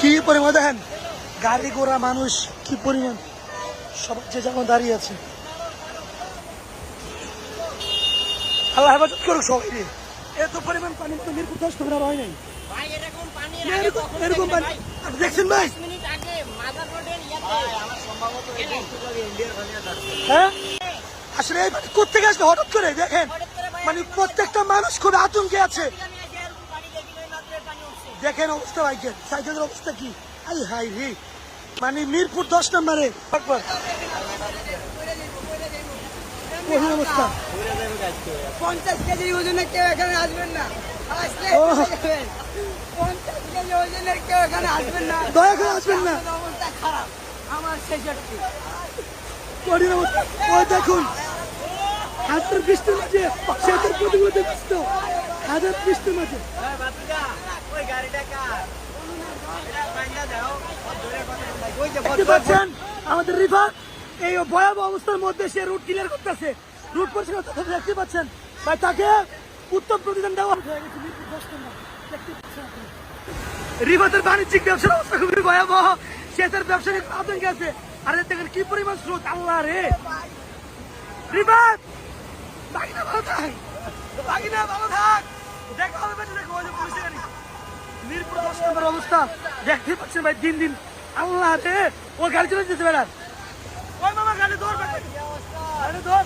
কি পরিমাণ দেখেন? গাড়ি ঘোড়া মানুষ কি পরিমাণ? সব যে যেমন দাঁড়িয়ে আছে। আল্লাহ হেফাজত করুক সবাই এত পরিমাণ পানি তো মিরপুর দশ হয় নাই। এরকম পানি দেখছেন ভাই? হ্যাঁ? আসলে এই পানি কোথেকে আসলে হঠাৎ করে দেখেন। মানে প্রত্যেকটা মানুষ খুব আতঙ্কে আছে। দেখেন অবস্থা ভাইকে সাইকেলের অবস্থা কি? আই হাই রে। মানে মিরপুর দশ নম্বরে। অবস্থা। পঞ্চাশ কেজি ওজনের কেউ এখানে আসবেন না। আসলে দয়া করে আসবেন না। কঠিন অবস্থা। ওই দেখুন হাজার বৃষ্টির মাঝে সেতুর প্রতিমধ্যে ব্যস্ত। হাজার বৃষ্টির মাঝে। পাচ্ছেন আমাদের রিভার এই ভয়াবহ অবস্থার মধ্যে সে রুট ক্লিয়ার করতেছে। রুট পরিষ্কার দেখতে পাচ্ছেন। ভাই তাকে উত্তম প্রতিদান দেওয়া। রিভাতের বাণিজ্যিক ব্যবসার অবস্থা খুবই ভয়াবহ। সে তার ব্যবসা নিয়ে খুব আতঙ্কে আছে আর দেখেন কি পরিমাণ স্রোত। আল্লাহ রে। রিভাত বাকিনা ভালো থাক। বাকিনা ভালো থাক। অবস্থা। দেখতে পাচ্ছেন ভাই, দিন দিন। আল্লাহ ও গাড়ি চলে যেতে মামা, গাড়ি ধর গাড়ি। ধর।